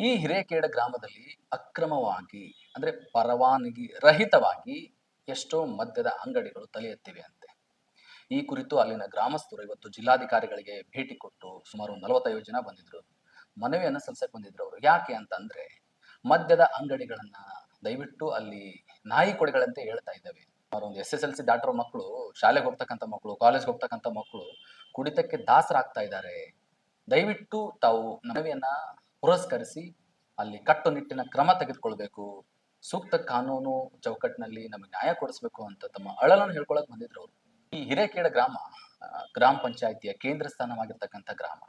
ಈ ಹಿರೇಕೇಡ ಗ್ರಾಮದಲ್ಲಿ ಅಕ್ರಮವಾಗಿ, ಅಂದ್ರೆ ಪರವಾನಗಿ ರಹಿತವಾಗಿ ಎಷ್ಟೋ ಮದ್ಯದ ಅಂಗಡಿಗಳು ತಲೆ ಎತ್ತಿವೆ ಅಂತೆ. ಈ ಕುರಿತು ಅಲ್ಲಿನ ಗ್ರಾಮಸ್ಥರು ಇವತ್ತು ಜಿಲ್ಲಾಧಿಕಾರಿಗಳಿಗೆ ಭೇಟಿ ಕೊಟ್ಟು ಸುಮಾರು ನಲವತ್ತೈದು ಜನ ಬಂದಿದ್ರು. ಮನವಿಯನ್ನು ಸಲ್ಲಿಸಕ್ ಬಂದಿದ್ರು ಅವರು. ಯಾಕೆ ಅಂತಂದ್ರೆ, ಮದ್ಯದ ಅಂಗಡಿಗಳನ್ನ ದಯವಿಟ್ಟು ಅಲ್ಲಿ ನಾಯಿ ಕೊಡೆಗಳಂತೆ ಹೇಳ್ತಾ ಇದ್ದಾವೆ. ಒಂದು ಎಸ್ ಎಸ್ ಎಲ್ ಸಿ ದಾಟಿರೋ ಮಕ್ಕಳು, ಶಾಲೆಗೆ ಹೋಗ್ತಕ್ಕಂಥ ಮಕ್ಕಳು ಕಾಲೇಜ್ಗೆ ಹೋಗ್ತಕ್ಕಂಥ ಮಕ್ಕಳು ಕುಡಿತಕ್ಕೆ ದಾಸರಾಗ್ತಾ ಇದ್ದಾರೆ. ದಯವಿಟ್ಟು ತಾವು ಮನವಿಯನ್ನ ಪುರಸ್ಕರಿಸಿ ಅಲ್ಲಿ ಕಟ್ಟುನಿಟ್ಟಿನ ಕ್ರಮ ತೆಗೆದುಕೊಳ್ಬೇಕು. ಸೂಕ್ತ ಕಾನೂನು ಚೌಕಟ್ಟಿನಲ್ಲಿ ನಮಗೆ ನ್ಯಾಯ ಕೊಡಿಸ್ಬೇಕು ಅಂತ ತಮ್ಮ ಅಳಲನ್ನು ಹೇಳ್ಕೊಳಕ್ ಬಂದಿದ್ರು ಅವರು. ಈ ಹಿರೇಕೇಡ ಗ್ರಾಮ ಗ್ರಾಮ ಪಂಚಾಯಿತಿಯ ಕೇಂದ್ರ ಸ್ಥಾನವಾಗಿರ್ತಕ್ಕಂಥ ಗ್ರಾಮ.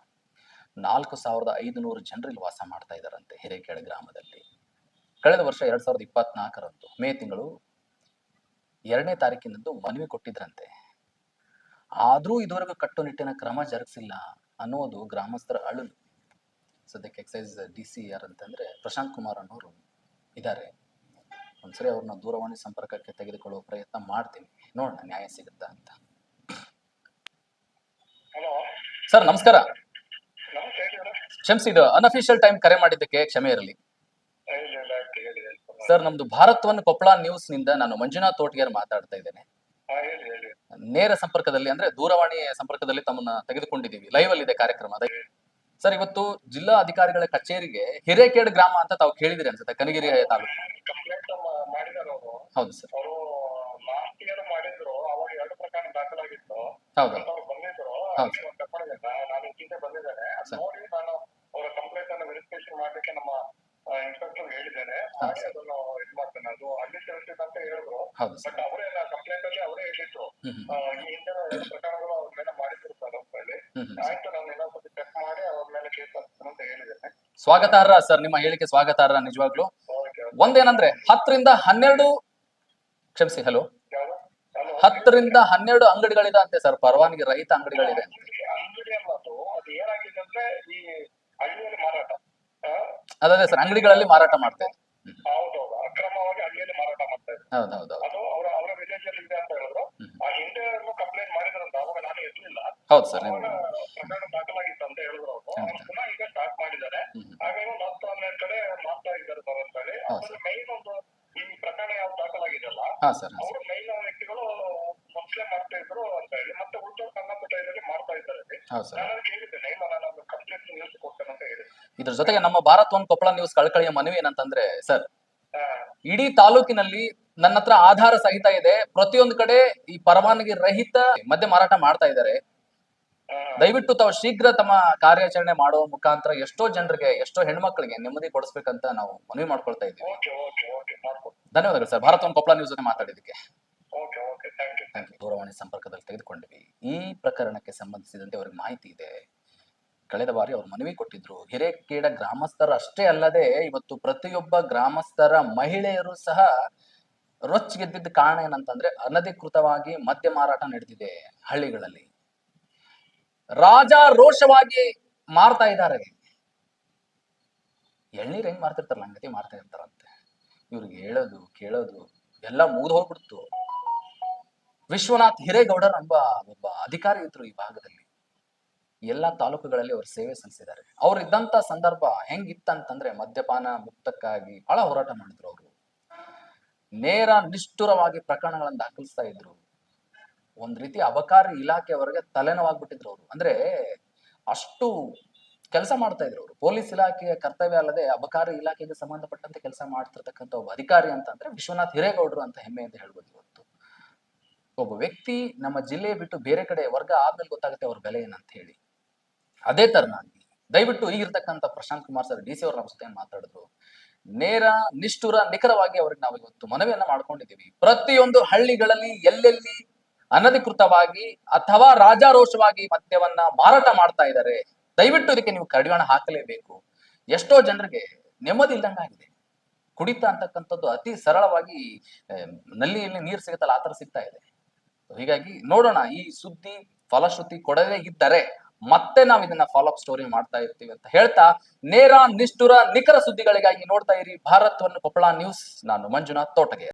ನಾಲ್ಕು ಸಾವಿರದ ಐದುನೂರು ಜನರು ಇಲ್ಲಿ ವಾಸ ಮಾಡ್ತಾ ಇದ್ದಾರಂತೆ ಹಿರೇಕೇಡ ಗ್ರಾಮದಲ್ಲಿ. ಕಳೆದ ವರ್ಷ ಎರಡ್ ಸಾವಿರದ ಇಪ್ಪತ್ನಾಲ್ಕರಂದು, ಮೇ ತಿಂಗಳು ಎರಡನೇ ತಾರೀಕಿನಂದು ಮನವಿ ಕೊಟ್ಟಿದ್ರಂತೆ. ಆದ್ರೂ ಇದುವರೆಗೂ ಕಟ್ಟುನಿಟ್ಟಿನ ಕ್ರಮ ಜರುಗಿಸಿಲ್ಲ ಅನ್ನೋದು ಗ್ರಾಮಸ್ಥರ ಅಳಲು. ಸದ್ಯಕ್ಕೆ ಎಕ್ಸೈಸ್ ಡಿ ಸಿ ಯಾರಂತಂದ್ರೆ ಪ್ರಶಾಂತ್ ಕುಮಾರ್ ಅನ್ನೋರು ಇದ್ದಾರೆ ಒಂದ್ಸರಿ ಅವ್ರನ್ನ ದೂರವಾಣಿ ಸಂಪರ್ಕಕ್ಕೆ ತೆಗೆದುಕೊಳ್ಳುವ ಪ್ರಯತ್ನ ಮಾಡ್ತೀನಿ. ನೋಡೋಣ ನ್ಯಾಯ ಸಿಗುತ್ತಾ ಅಂತ. ಸರ್ ನಮಸ್ಕಾರ. ಕ್ಷಮಿಸಿ ಇದು ಅನ್ಅಫಿಷಿಯಲ್ ಟೈಮ್ ಕರೆ ಮಾಡಿದ್ದಕ್ಕೆ ಕ್ಷಮೆ ಇರಲಿ. ಸರ್ ನಮ್ದು ಭಾರತವನ್ನು ಕೊಪ್ಪಳ ನ್ಯೂಸ್ನಿಂದ ನಾನು ಮಂಜುನಾಥ್ ತೋಟ್ಗೇರ್ ಮಾತಾಡ್ತಾ ಇದ್ದೇನೆ. ನೇರ ಸಂಪರ್ಕದಲ್ಲಿ ಅಂದ್ರೆ ದೂರವಾಣಿ ಸಂಪರ್ಕದಲ್ಲಿ ತಮ್ಮನ್ನ ತೆಗೆದುಕೊಂಡಿದ್ದೀವಿ. ಲೈವ್ ಅಲ್ಲಿ ಇದೆ ಕಾರ್ಯಕ್ರಮ. ಸರ್, ಇವತ್ತು ಜಿಲ್ಲಾ ಅಧಿಕಾರಿಗಳ ಕಚೇರಿಗೆ ಹಿರೇಕೇಡ್ ಗ್ರಾಮ ಅಂತ ತಾವು ಕೇಳಿದಿರಿ ಅನ್ಸುತ್ತೆ, ಕನಗಿರಿ ತಾಲೂಕು. ಹೌದು ಸರ್. ಹೌದು. ಹೌದು. ಕಂಪ್ಲೇಂಟ್ ಅಲ್ಲಿ ಅವರೇ ಕಂಪ್ಲೇಂಟ್ ಅಲ್ಲಿ ಅವರೇ ಹೇಳಿದ್ರು ಈ ಅವ್ರ ಮೇಲೆ ಮಾಡಿದ್ರು ಸ್ವಾಗತಾರ್ಹ ಸರ್ ನಿಮ್ಮ ಹೇಳಿಕೆ ಸ್ವಾಗತಾರ್ಹ ನಿಜವಾಗ್ಲು. ಒಂದೇನಂದ್ರೆ ಹತ್ತರಿಂದ ಹನ್ನೆರಡು ಕ್ಷಮಿಸಿ ಹಲೋ. ಹತ್ತರಿಂದ ಹನ್ನೆರಡು ಅಂಗಡಿಗಳಿದೆ ಅಂತೆ ಸರ್ ಪರವಾನಗಿ ರಹಿತ ಅಂಗಡಿಗಳಿದೆ ಅದು ಸರ್ ಅಂಗಡಿಗಳಲ್ಲಿ ಮಾರಾಟ ಮಾಡ್ತಾ ಇದ್ರು. ಹೌದೌದು. ಹೌದು ಹೌದು ದಾಖಲಾಗಿದೆಯಲ್ಲ ಹಾ ಸರ್ ಹಾ ಅವರು ಮೈನ್ ವ್ಯಕ್ತಿಗಳು ಮೊದಲೇ ಮಾಡ್ತಾ ಇದ್ರು ಅಂತ ಹೇಳಿ ಮತ್ತೆ ಉಳಿದ ಸಣ್ಣ ಪುಟ್ಟ ಇದರಲ್ಲಿ ಮಾಡ್ತಾ ಇದ್ದಾರೆ. ಹೌದು ಸರ್. ನಾನು ಕೇಳಿದ್ದೇನೆ ಇಲ್ಲ ನಾನು ಅದು ಕಂಪ್ಲೇಂಟ್ ನ್ಯೂಸ್ ಕೊಡ್ತೇನೆ ಅಂತ ಹೇಳಿ ಇದ್ರ ಜೊತೆಗೆ ನಮ್ಮ ಭಾರತ್ ಒಂದು ಕೊಪ್ಪಳ ನ್ಯೂಸ್ ಕಳಕಳಿಯ ಮನವಿ ಏನಂತಂದ್ರೆ ಸರ್ ಇಡೀ ತಾಲೂಕಿನಲ್ಲಿ ನನ್ನ ಹತ್ರ ಆಧಾರ ಸಹಿತ ಇದೆ. ಪ್ರತಿಯೊಂದು ಕಡೆ ಈ ಪರವಾನಗಿ ರಹಿತ ಮದ್ಯ ಮಾರಾಟ ಮಾಡ್ತಾ ಇದ್ದಾರೆ. ದಯವಿಟ್ಟು ತಾವು ಶೀಘ್ರ ತಮ್ಮ ಕಾರ್ಯಾಚರಣೆ ಮಾಡುವ ಮುಖಾಂತರ ಎಷ್ಟೋ ಜನರಿಗೆ ಎಷ್ಟೋ ಹೆಣ್ಮಕ್ಳಿಗೆ ನೆಮ್ಮದಿ ಕೊಡಿಸ್ಬೇಕಂತ ನಾವು ಮನವಿ ಮಾಡ್ಕೊಳ್ತಾ ಇದ್ದೀವಿ. ಧನ್ಯವಾದಗಳು ಸರ್. ಭಾರತ್ ಒಂದು ಕೊಪ್ಪಳ ನ್ಯೂಸ್ ಜೊತೆ ಮಾತಾಡಿದ್ದಕ್ಕೆ. Thank ದೂರವಾಣಿ ಸಂಪರ್ಕದಲ್ಲಿ ತೆಗೆದುಕೊಂಡಿವಿ ಈ ಪ್ರಕರಣಕ್ಕೆ ಸಂಬಂಧಿಸಿದಂತೆ ಅವ್ರಿಗೆ ಮಾಹಿತಿ ಇದೆ. ಕಳೆದ ಬಾರಿ ಅವ್ರು ಮನವಿ ಕೊಟ್ಟಿದ್ರು. ಹಿರೇಕೇಡ ಗ್ರಾಮಸ್ಥರ ಅಷ್ಟೇ ಅಲ್ಲದೆ ಇವತ್ತು ಪ್ರತಿಯೊಬ್ಬ ಗ್ರಾಮಸ್ಥರ ಮಹಿಳೆಯರು ಸಹ ರೊಚ್ಚಿಗೆದ್ದಿದ್ದ ಕಾರಣ ಏನಂತಂದ್ರೆ ಅನಧಿಕೃತವಾಗಿ ಮದ್ಯ ಮಾರಾಟ ನಡೆದಿದೆ ಹಳ್ಳಿಗಳಲ್ಲಿ. ರಾಜ ರೋಷವಾಗಿ ಮಾರ್ತಾ ಇದ್ದಾರೆ. ಎಳ್ನೀರ್ ಹೆಂಗ್ ಮಾರ್ತಿರ್ತಾರಲ್ಲ ಹಂಗತಿ ಮಾರ್ತಾ ಇರ್ತಾರಂತೆ. ಇವ್ರಿಗೆ ಹೇಳೋದು, ಕೇಳೋದು, ಎಲ್ಲ ಮುಗಿದು ಹೋಗ್ಬಿಡ್ತು. ವಿಶ್ವನಾಥ್ ಹಿರೇಗೌಡರ್ ಎಂಬ ಒಬ್ಬ ಅಧಿಕಾರಿ ಇದ್ರು ಈ ಭಾಗದಲ್ಲಿ. ಎಲ್ಲ ತಾಲೂಕುಗಳಲ್ಲಿ ಅವ್ರು ಸೇವೆ ಸಲ್ಲಿಸಿದ್ದಾರೆ. ಅವ್ರು ಇದ್ದಂತ ಸಂದರ್ಭ ಹೆಂಗಿತ್ತಂತಂದ್ರೆ ಮದ್ಯಪಾನ ಮುಕ್ತಕ್ಕಾಗಿ ಬಹಳ ಹೋರಾಟ ಮಾಡಿದ್ರು ಅವರು. ನೇರ ನಿಷ್ಠುರವಾಗಿ ಪ್ರಕರಣಗಳನ್ನು ದಾಖಲಿಸ್ತಾ ಇದ್ರು. ಒಂದ್ ರೀತಿ ಅಬಕಾರಿ ಇಲಾಖೆಯವರೆಗೆ ತಲೆನೋವಾಗ್ಬಿಟ್ಟಿದ್ರು ಅವರು. ಅಂದ್ರೆ ಅಷ್ಟು ಕೆಲಸ ಮಾಡ್ತಾ ಇದ್ರು ಅವರು. ಪೊಲೀಸ್ ಇಲಾಖೆಯ ಕರ್ತವ್ಯ ಅಲ್ಲದೆ ಅಬಕಾರಿ ಇಲಾಖೆಗೆ ಸಂಬಂಧಪಟ್ಟಂತೆ ಕೆಲಸ ಮಾಡ್ತಿರ್ತಕ್ಕಂಥ ಒಬ್ಬ ಅಧಿಕಾರಿ ಅಂತ ಅಂದ್ರೆ ವಿಶ್ವನಾಥ್ ಹಿರೇಗೌಡರು ಅಂತ ಹೆಮ್ಮೆ ಅಂತ ಹೇಳ್ಬೋದು ಇವತ್ತು. ಒಬ್ಬ ವ್ಯಕ್ತಿ ನಮ್ಮ ಜಿಲ್ಲೆ ಬಿಟ್ಟು ಬೇರೆ ಕಡೆ ವರ್ಗ ಆದ್ಮೇಲೆ ಗೊತ್ತಾಗುತ್ತೆ ಅವ್ರ ಬೆಲೆ ಏನಂತ ಹೇಳಿ. ಅದೇ ತರನಾಗಿ ದಯವಿಟ್ಟು ಈಗಿರ್ತಕ್ಕಂಥ Prashant Kumar sir, D C ಅವ್ರ ನಮ್ಮ ಜೊತೆ ಮಾತಾಡಿದ್ರು? ನೇರ, ನಿಷ್ಠುರ, ನಿಖರವಾಗಿ ಅವ್ರಿಗೆ ನಾವು ಇವತ್ತು ಮನವಿಯನ್ನ ಮಾಡ್ಕೊಂಡಿದ್ದೀವಿ. ಪ್ರತಿಯೊಂದು ಹಳ್ಳಿಗಳಲ್ಲಿ ಎಲ್ಲೆಲ್ಲಿ ಅನಧಿಕೃತವಾಗಿ ಅಥವಾ ರಾಜಾರೋಷವಾಗಿ ಮದ್ಯವನ್ನ ಮಾರಾಟ ಮಾಡ್ತಾ ಇದ್ದಾರೆ ದಯವಿಟ್ಟು ಇದಕ್ಕೆ ನೀವು ಕಡಿವಾಣ ಹಾಕಲೇಬೇಕು. ಎಷ್ಟೋ ಜನರಿಗೆ ನೆಮ್ಮದಿ ಇಲ್ದಂಗಾಗಿದೆ ಕುಡಿತ ಅಂತಕ್ಕಂಥದ್ದು ಅತಿ ಸರಳವಾಗಿ ನಲ್ಲಿಯಲ್ಲಿ ನೀರು ಸಿಗುತ್ತಲ್ಲ, ಆ ಥರ ಸಿಗ್ತಾ ಇದೆ. ಹೀಗಾಗಿ ನೋಡೋಣ, ಈ ಸುದ್ದಿ, ಫಲಶ್ರುತಿ ಕೊಡದೇ ಇದ್ದರೆ ಮತ್ತೆ ನಾವು ಇದನ್ನ ಫಾಲೋಅಪ್ ಸ್ಟೋರಿ ಮಾಡ್ತಾ ಇರ್ತೀವಿ ಅಂತ ಹೇಳ್ತಾ, ನೇರ, ನಿಷ್ಠುರ, ನಿಖರ ಸುದ್ದಿಗಳಿಗಾಗಿ ನೋಡ್ತಾ ಇರಿ. ಭಾರತವನ್ನು ಕೊಪ್ಪಳ ನ್ಯೂಸ್ ನಾನು ಮಂಜುನಾಥ್ ತೋಟಗೆ